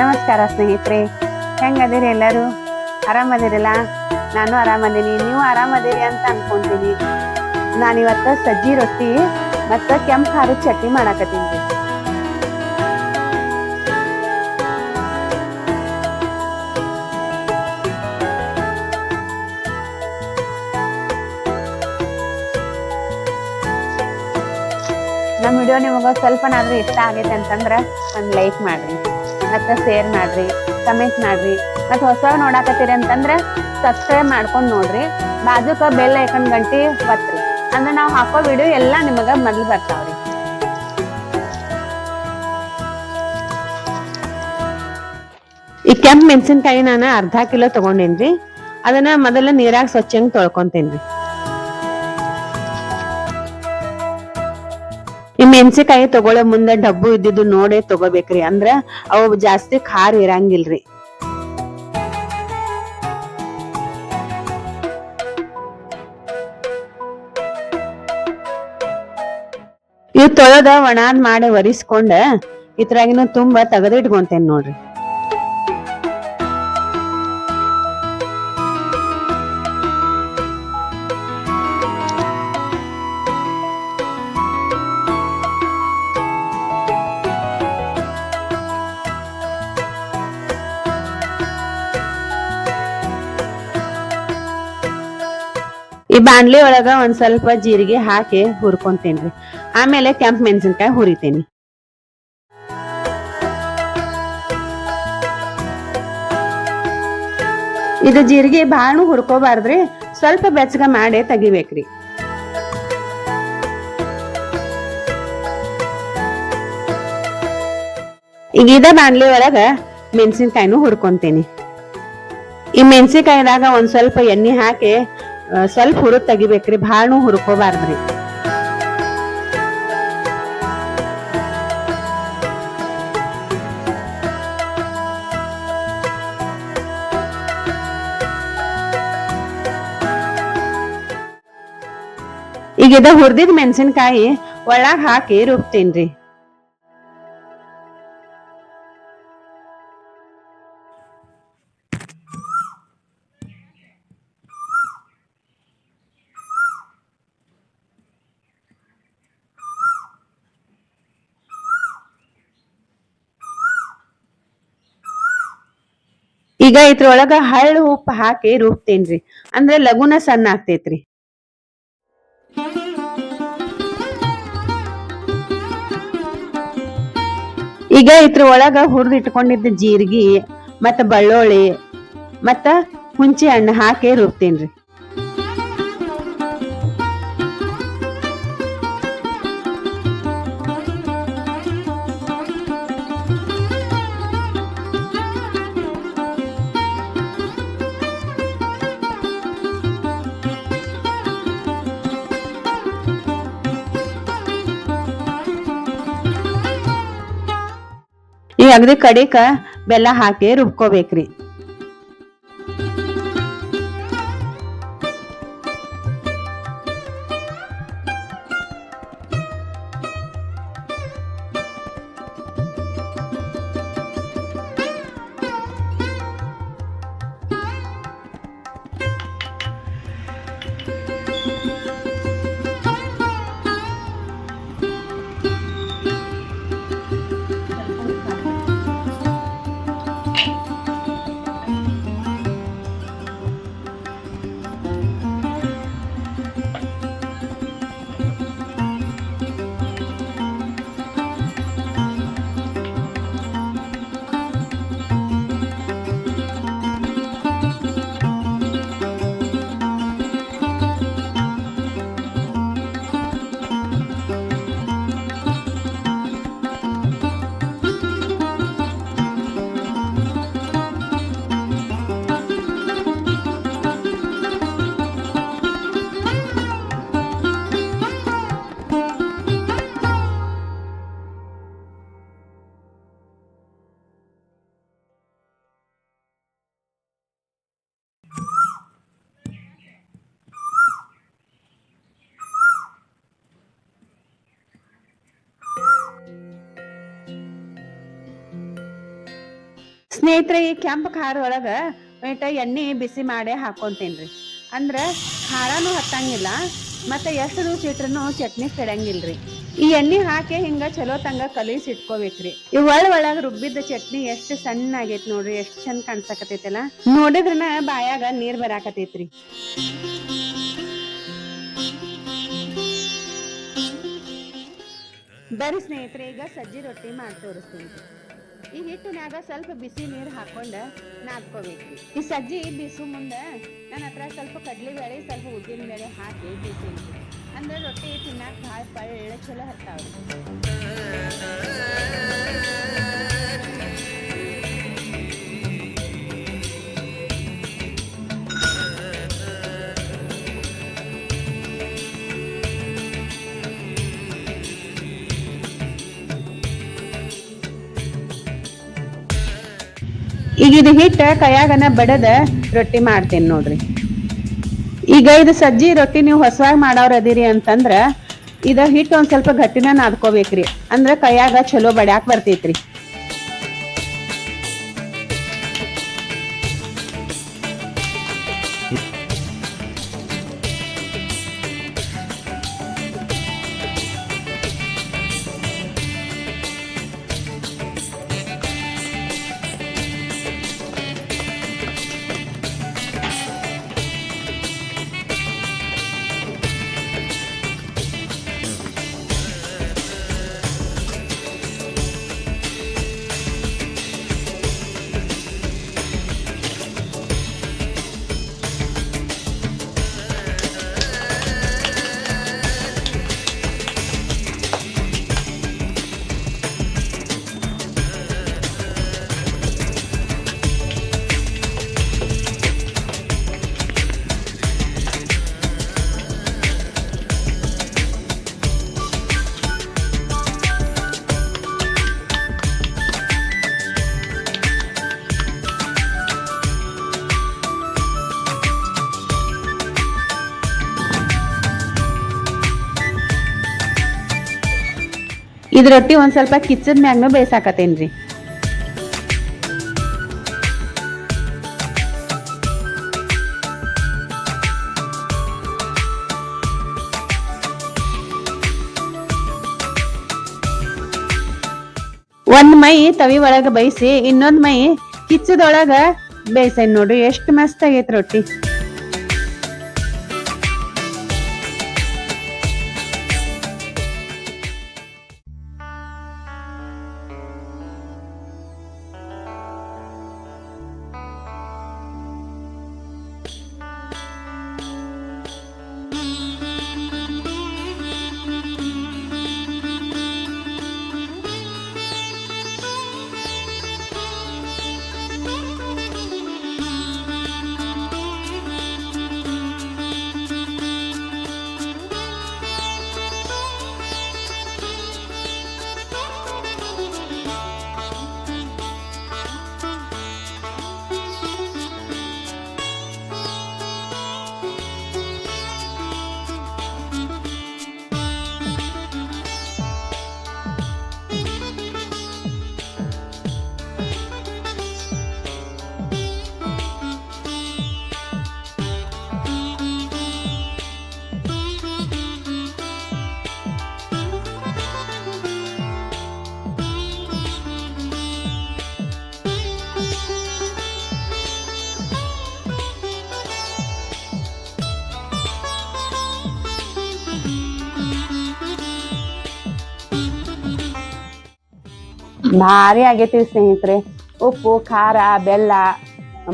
ನಮಸ್ಕಾರ ಸ್ನೇಹಿತರೆ. ಹೆಂಗದಿರಿ ಎಲ್ಲರೂ? ಆರಾಮದಿರಲ್ಲ? ನಾನು ಆರಾಮದೀನಿ. ನೀವು ಆರಾಮದಿರಿ ಅಂತ ಅನ್ಕೊಂತೀನಿ. ನಾನಿವತ್ತು ಸಜ್ಜಿ ರೊಟ್ಟಿ ಮತ್ತು ಕೆಂಪು ಖಾರದ ಚಟ್ನಿ ಮಾಡಾಕತ್ತೀನಿ. ನಮ್ಮ ವಿಡಿಯೋ ನಿಮಗೆ ಸ್ವಲ್ಪನಾದರೂ ಇಷ್ಟ ಆಗೈತೆ ಅಂತಂದ್ರೆ ಒಂದು ಲೈಕ್ ಮಾಡ್ರಿ. ಮತ್ತು ಶೇರ್ ಮಾಡ್ರಿ ಕಮೆಂಟ್ ಮಾಡ್ರಿ, ಮತ್ತೆ ಹೊಸ ನೋಡಾಕತ್ತೀರಿ ಅಂತಂದ್ರೆ ಸಬ್ಸ್ಕ್ರೈಬ್ ಮಾಡ್ಕೊಂಡು ನೋಡ್ರಿ. ಬಾಜುಕ ಬೆಲ್ ಐಕನ್ ಗಂಟಿ ಬತ್ರಿ ಅಂದ್ರೆ ನಾವು ಹಾಕೋ ವಿಡಿಯೋ ಎಲ್ಲ ನಿಮಗೆ ಮೊದಲು ಬರ್ತಾವ್ರಿ. ಈ ಕೆಂಪ್ ಮೆಣಸಿನ್ಕಾಯಿ ನಾನು ಅರ್ಧ ಕಿಲೋ ತಗೊಂಡೇನ್ರಿ. ಅದನ್ನ ಮೊದಲ ನೀರಾಗ ಸ್ವಚ್ಛಂಗ್ ತೊಳ್ಕೊಂತೇನ್ರಿ. ಈ ಮೆಣಸಿನಕಾಯಿ ತಗೊಳ್ಳೋ ಮುಂದೆ ಡಬ್ಬು ಇದ್ದಿದ್ದು ನೋಡೇ ತಗೋಬೇಕ್ರಿ. ಅಂದ್ರ ಅವು ಜಾಸ್ತಿ ಖಾರ ಇರಂಗಿಲ್ರಿ. ಇವ್ ತೊಳೆದ ಒಣಾದ್ ಮಾಡಿ ಒರಿಸ್ಕೊಂಡ ಇದ್ರಾಗಿನ ತುಂಬಾ ತೆಗೆದಿಟ್ಕೊಂತೇನೆ ನೋಡ್ರಿ. ಈ ಬಾಣ್ಲಿ ಒಳಗ ಒಂದ್ ಸ್ವಲ್ಪ ಜೀರಿಗೆ ಹಾಕಿ ಹುರ್ಕೊಂತೇನ್ರಿ. ಆಮೇಲೆ ಕೆಂಪ್ ಮೆಣಸಿನ್ಕಾಯಿ ಹುರಿತೇನಿ. ಇದು ಜೀರಿಗೆ ಬಾಳು ಹುರ್ಕೋಬಾರ್ದ್ರಿ, ಸ್ವಲ್ಪ ಬೆಚ್ಚಗ ಮಾಡಿ ತೆಗಿಬೇಕ್ರಿ. ಈಗ ಇದ ಬಾಣ್ಲಿ ಒಳಗ ಮೆಣಸಿನ್ಕಾಯಿನೂ ಹುರ್ಕೊಂತೇನಿ. ಈ ಮೆಣಸಿನ್ಕಾಯಿದಾಗ ಒಂದ್ ಸ್ವಲ್ಪ ಎಣ್ಣೆ ಹಾಕಿ ಸ್ವಲ್ಪ ಹುರು ತೆಗಿಬೇಕ್ರಿ ಭಾಳನು ಹುರ್ಕೋಬಾರ್ದ್ರಿ. ಈಗ ಇದ ಹುರ್ದಿದ್ ಮೆಣಸಿನ್ಕಾಯಿ ಒಳಗ್ ಹಾಕಿ ರುಬ್ತೇನ್ರಿ. ಈಗ ಇದ್ರೊಳಗ ಹಳ್ಳು ಉಪ್ಪು ಹಾಕಿ ರುಬ್ತೇನ್ರಿ. ಅಂದ್ರೆ ಲಗುನ ಸಣ್ಣ ಆಗ್ತೈತ್ರಿ ಈಗ ಇದ್ರ ಒಳಗ ಹುರಿದು ಇಟ್ಕೊಂಡಿದ್ದ ಜೀರಿಗೆ, ಮತ್ತ ಬಳ್ಳೋಳಿ ಮತ್ತ ಹುಂಚಿ ಹಣ್ಣು ಹಾಕಿ ರುಬ್ತೇನ್ರಿ. ಅಗದಿ ಕಡಿಕ ಬೆಲ್ಲ ಹಾಕಿ ರುಬ್ಕೋಬೇಕ್ರಿ. ಸ್ನೇಹಿತರೆ, ಈ ಕೆಂಪು ಖಾರ ಒಳಗ ಮೇಟ ಎಣ್ಣೆ ಬಿಸಿ ಮಾಡಿ ಹಾಕೊಂತೇನ್ರಿ. ಅಂದ್ರ ಖಾರನೂ ಹತ್ತಂಗಿಲ್ಲ, ಮತ್ತೆ ಎಷ್ಟು ದಿವಸ ಇಟ್ರು ಚಟ್ನಿ ಕೆಡಂಗಿಲ್ರಿ. ಈ ಎಣ್ಣೆ ಹಾಕಿ ಹಿಂಗ ಚಲೋ ತಂಗ ಕಲಿಸಿ ಇಟ್ಕೋಬೇಕ್ರಿ. ಈ ಒಳ ಒಳಗ ರುಬ್ಬಿದ್ದ ಚಟ್ನಿ ಎಷ್ಟು ಸಣ್ಣ ಆಗೈತಿ ನೋಡ್ರಿ, ಎಷ್ಟು ಚಂದ ಕಾಣ್ಸಕತೈತಲ್ಲ ನೋಡಿದ್ರನ ಬಾಯಾಗ ನೀರ್ ಬರಾಕತೈತ್ರಿ ಬರ್ರಿ ಸ್ನೇಹಿತರೆ, ಈಗ ಸಜ್ಜಿ ರೊಟ್ಟಿ ಮಾಡಿ ತೋರಿಸ್ತೀನಿ. ಈ ಹಿಟ್ಟಿನಾಗ ಸ್ವಲ್ಪ ಬಿಸಿ ನೀರು ಹಾಕೊಂಡು ನಾದ್ಕೋಬೇಕ್ರಿ ಈ ಸಜ್ಜಿ ಬಿಸು ಮುಂದೆ ನನ್ನ ಹತ್ರ ಸ್ವಲ್ಪ ಕಡ್ಲಿ ಬೇಳೆ, ಸ್ವಲ್ಪ ಉದ್ದಿನ ಬೇಳೆ ಹಾಕಿ ಬಿಸಿ ಅಂದ್ರೆ ರೊಟ್ಟಿ ತಿನ್ನಾಕ ಭಾಳ ಪಳ್ಳ ಚಲೋ ಹತ್ತಾವ್ರಿ ಈಗ ಇದು ಹಿಟ್ಟ ಕೈಯಾಗನ ಬಡದ ರೊಟ್ಟಿ ಮಾಡ್ತೀನಿ ನೋಡ್ರಿ. ಈಗ ಇದು ಸಜ್ಜಿ ರೊಟ್ಟಿ ನೀವು ಹೊಸವಾಗಿ ಮಾಡೋರು ಅದಿರಿ ಅಂತಂದ್ರ ಇದ ಹಿಟ್ಟು ಒಂದ್ ಸ್ವಲ್ಪ ಗಟ್ಟಿನ ನಾದ್ಕೋಬೇಕ್ರಿ. ಅಂದ್ರ ಕೈಯಾಗ ಚಲೋ ಬಡ್ಯಾಕ್ ಬರ್ತೈತ್ರಿ. ಇದ್ ರೊಟ್ಟಿ ಒಂದು ಸ್ವಲ್ಪ ಕಿಚ್ಚದ ಮ್ಯಾಗ್ನ ಬೇಯಿಸಾಕತ್ತೇನ್ರಿ ಒಂದು ಮೈ ತವಿ ಒಳಗ ಬೇಯಿಸಿ ಇನ್ನೊಂದು ಮೈ ಕಿಚ್ಚದೊಳಗೆ ಬೇಯಿಸೇನ್ ನೋಡ್ರಿ, ಎಷ್ಟು ಮಸ್ತ್ ಆಗೈತೆ ರೊಟ್ಟಿ. ಭಾರಿ ಆಗೈತಿ ಸ್ನೇಹಿತರೆ. ಉಪ್ಪು, ಖಾರ, ಬೆಲ್ಲ,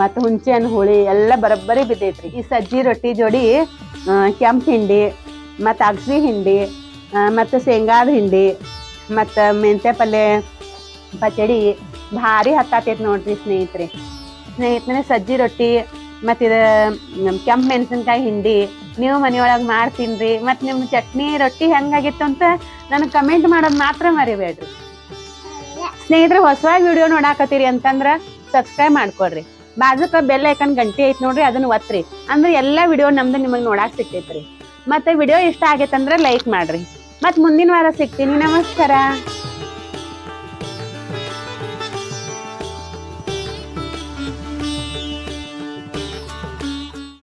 ಮತ್ತು ಹುಣಸೆ ಹುಳಿ ಎಲ್ಲ ಬರೋಬ್ಬರಿ ಬಿದ್ದೈತ್ರಿ. ಈ ಸಜ್ಜಿ ರೊಟ್ಟಿ ಜೋಡಿ ಕೆಂಪು ಹಿಂಡಿ, ಮತ್ತು ಅಗ್ಸಿ ಹಿಂಡಿ ಮತ್ತು ಶೇಂಗಾದ ಹಿಂಡಿ, ಮತ್ತು ಮೆಂತ್ಯ ಪಲ್ಯ ಪಚಡಿ ಭಾರಿ ಹತ್ತಾತೈತಿ ನೋಡ್ರಿ ಸ್ನೇಹಿತರೆ. ಸ್ನೇಹಿತರೆ ಸಜ್ಜಿ ರೊಟ್ಟಿ, ಮತ್ತು ಇದು ಕೆಂಪು ಮೆಣಸಿನ್ಕಾಯಿ ಹಿಂಡಿ ನೀವು ಮನೆಯೊಳಗೆ ಮಾಡ್ತೀನಿ ರೀ ಮತ್ತು ನಿಮ್ಮ ಚಟ್ನಿ ರೊಟ್ಟಿ ಹೆಂಗಾಗಿತ್ತು ಅಂತ ನನಗೆ ಕಮೆಂಟ್ ಮಾಡೋದು ಮಾತ್ರ ಮರಿಬೇಡ್ರಿ. ಸ್ನೇಹಿತರೆ ಹೊಸವಾಗಿ ವಿಡಿಯೋ ನೋಡಾಕತ್ತೀರಿ ಅಂತಂದ್ರ ಸಬ್ಸ್ಕ್ರೈಬ್ ಮಾಡ್ಕೊಡ್ರಿ ಬಾಜುಕ ಬೆಲ್ಲ ಐಕನ್ ಗಂಟೆ ಐತಿ ನೋಡ್ರಿ, ಅದನ್ನ ಒತ್ರಿ ಅಂದ್ರೆ ಎಲ್ಲಾ ವಿಡಿಯೋ ನಮ್ದು ನಿಮಗೆ ನೋಡಾಕ್ ಸಿಕ್ತೈತ್ರಿ. ಮತ್ತೆ ವಿಡಿಯೋ ಇಷ್ಟ ಆಗೈತಂದ್ರೆ ಲೈಕ್ ಮಾಡ್ರಿ. ಮತ್ತ್ ಮುಂದಿನ ವಾರ ಸಿಗ್ತೀನಿ. ನಮಸ್ಕಾರ.